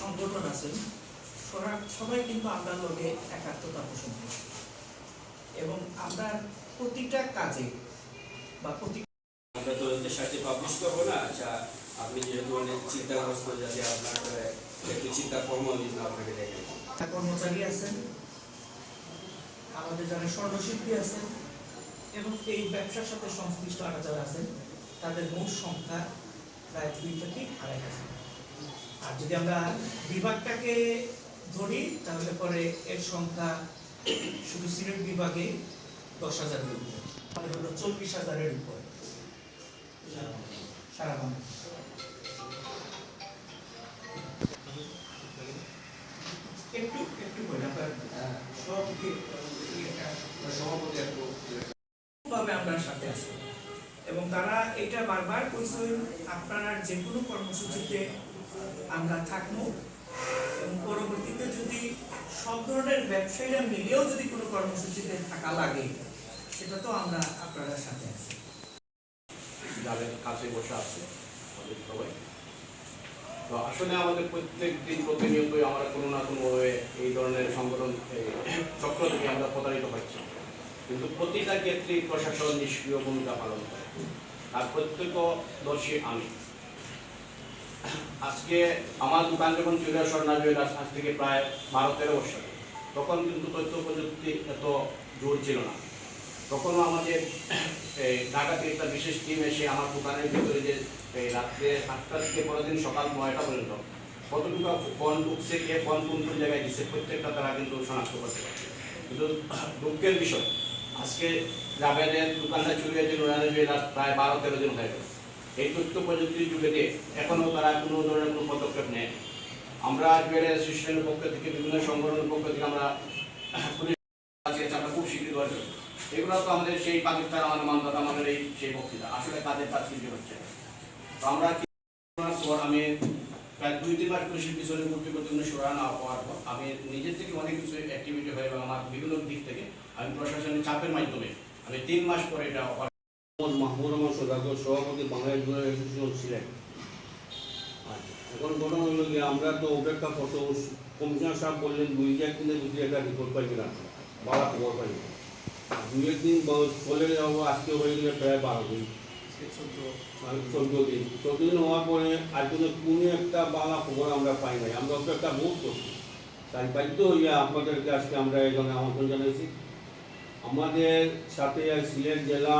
সংগঠন আছেন সবাই কিন্তু আমরা লগে একাত্মতা পোষণ করি এবং আমরা প্রতিটা কাজে বা প্রতি আমরা তো সাথে পাবলিশ করব না আচ্ছা আপনি যেহেতু অনেক চিন্তাগ্রস্ত যাতে আপনার একটু চিন্তা আপনাকে দেখেন কর্মচারী আছেন আমাদের যারা স্বর্ণশিল্পী আছেন এবং এই ব্যবসার সাথে সংশ্লিষ্ট আরও যারা আছেন তাদের মোট সংখ্যা প্রায় দুই থেকে আড়াই হাজার। আর যদি আমরা বিভাগটাকে ধরি, তাহলে পরে এর সংখ্যা শুধু সিলেট বিভাগে দশ হাজারের উপরে। হলো চল্লিশ হাজারের উপরে। সারা বাংলা একটু একটু সভাপতি সভাপতি একটু। ভাবে সাথে আছি। এবং তারা এটা বারবার কইছেন, আপনারা যে কোনো কর্মসূচিতে আমরা থাকব। এবং পরবর্তীতে যদি সব ধরনের ব্যবসায়ীরা মিলেও যদি কোনো কর্মসূচিতে থাকা লাগে, সেটা তো আমরা আপনারা সাথে আছি। যাদের কাছে বসে আছে, আমাদের সবাই। তো আসলে আমাদের প্রত্যেক দিন প্রতিনিয়তই আমরা কোনো না কোনো ভাবে এই ধরনের সংগঠন চক্র থেকে আমরা প্রতারিত হচ্ছি। কিন্তু প্রতিটা ক্ষেত্রেই প্রশাসন নিষ্ক্রিয় ভূমিকা পালন করে। আর প্রত্যক্ষদর্শী আমি। আজকে আমার দোকান যখন চলে স্বর্ণা জুয়েলার্স আজ থেকে প্রায় বারো, তেরো বছর। তখন কিন্তু তথ্য প্রযুক্তি এত জোর ছিল না। তখনও আমাদের এই ঢাকাতে একটা বিশেষ টিম এসে আমার দোকানের ভিতরে যে এই রাত্রে আটটা থেকে পরের দিন সকাল নয়টা পর্যন্ত কতটুকু ফোন ঢুকছে কে ফোন কোন কোন জায়গায় দিচ্ছে প্রত্যেকটা তারা কিন্তু শনাক্ত করতে পারছে। কিন্তু দুঃখের বিষয় আজকে জাভেদের দোকানটা চুরি হয়েছে নোরানা জুয়েলার্স প্রায় বারো, তেরো দিন হয়ে গেল এই তথ্য প্রযুক্তির যুগে এখনও তারা কোনো ধরনের কোনো পদক্ষেপ নেয়। আমরা জুয়েলারি অ্যাসোসিয়েশনের পক্ষ থেকে, বিভিন্ন সংগঠনের পক্ষ থেকে আমরা পুলিশ আমরা খুব স্বীকৃত হয়েছে এগুলো তো আমাদের সেই পাকিস্তান, আমাদের মানদাতা আমাদের এই সেই বক্তৃতা। আসলে কাজের কাজ কিছু হচ্ছে? তো আমরা আমি প্রায় দুই তিন মাস কৃষির পিছনে করতে করতে উনি সরা না হওয়ার পর আমি নিজের থেকে অনেক কিছু অ্যাক্টিভিটি হয় এবং আমার বিভিন্ন দিক থেকে আমি প্রশাসনের চাপের মাধ্যমে আমি তিন মাস পরে এটা মোহাম্মদ মাহমুদ রহমান সদাগর সভাপতি বাংলাদেশ ছিলেন আচ্ছা, এখন ঘটনা হলো যে আমরা তো অপেক্ষা কত কমিশনার সাহেব বললেন দুই চার দিনের ভিতরে একটা রিপোর্ট পাইবে না। বাড়া খবর পাইবে। দুই একদিন চলে যাব আজকে হয়ে গেলে প্রায় বারো দিন। চোদ্দ দিন চোদ্দ দিন। হওয়ার পরে আর কোনো কোনো একটা বাংলা খবর আমরা পাই নাই। আমরা অপেক্ষা বহুত করছি তাই বাধ্য হইয়া আপনাদেরকে আজকে আমরা এখানে আমন্ত্রণ জানাইছি। আমাদের সাথে সিলেট জেলা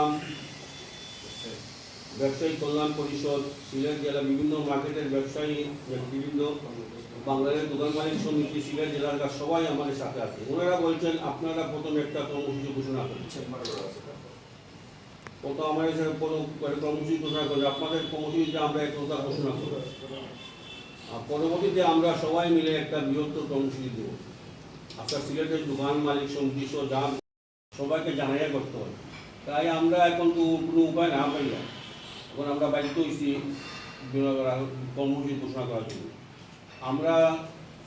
ব্যবসায়ী কল্যাণ পরিষদ, সিলেট জেলা বিভিন্ন মার্কেটের ব্যবসায়ী বিভিন্ন বাংলাদেশ দোকান মালিক সমিতি, সিলেট জেলার সবাই আমাদের সাথে আছে। ওনারা বলছেন, আপনারা প্রথম একটা কর্মসূচি ঘোষণা করেছেন। কত আমাদের সাথে কোনো কর্মসূচি ঘোষণা করে আপনাদের কর্মসূচিতে আমরা একটা কথা ঘোষণা করব। আর পরবর্তীতে আমরা সবাই মিলে একটা বৃহত্তর কর্মসূচি দেব। আপনার সিলেটের দোকান মালিক সমিতি সহ যা সবাইকে জানাইয়া করতে হয় তাই আমরা এখন তো কোনো উপায় না পাইলাম এখন আমরা বাধ্য হয়েছি কর্মসূচি ঘোষণা করার জন্য। আমরা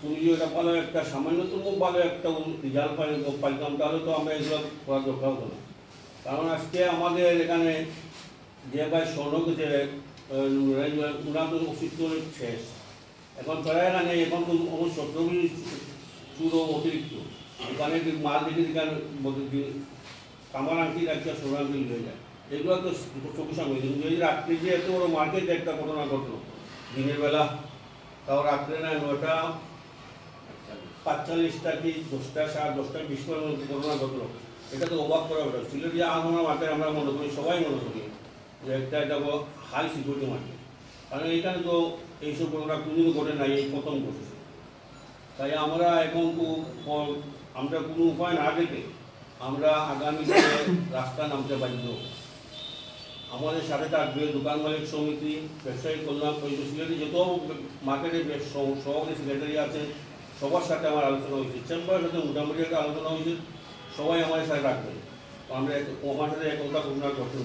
তুমি যদি এটা ভালো একটা, সামান্যতম ভালো একটা রেজাল্ট পাই পাইতাম তাহলে তো আমরা এগুলো করার দরকার হতো না। কারণ আজকে আমাদের এখানে যে ভাই স্বর্ণ গেছে ওনার তো অস্তিত্ব শেষ। এখন প্রায় এখানে এখন তো আমার সত্তর চুরো অতিরিক্ত। ওখানে মাল দেখে এখানে কামার আংটি একটা সোনা আংটি হয়ে যায়। এগুলো তো চোখের সামনে এই রাত্রে যে এত বড় মার্কেট একটা ঘটনা ঘটলো, দিনের বেলা, তাও রাত্রে না নয়টা পাঁচচল্লিশটা কি দশটা সাড়ে দশটা করে ঘটনা ঘটলো? এটা তো অবাক করা হলো সিলেটিয়া আহমা মার্কেট আমরা মনে করি, সবাই মনে করি যে একটা এটা হাই সিকিউরিটি মার্কেট কারণ এখানে তো এইসব ঘটনা কোনোদিনও ঘটে নাই, এই প্রথম ঘটেছে। তাই আমরা এখন আমরা কোনো উপায় না দেখে আমরা আগামী দিনে রাস্তা নামতে বাধ্য আমাদের সাথে থাকবে দোকান মালিক সমিতি, ব্যবসায়ী কল্যাণ পরিষদ, সিলেটে যত মার্কেটের বেশ- সহ- সভাপতি সেক্রেটারি আছে সবার সাথে আমার আলোচনা হয়েছে। চেম্বারের সাথে মোটামুটি একটা আলোচনা হয়েছে। সবাই আমার সাথে রাখবে। আমরা আমার সাথে এক কথা ঘোষণা করতে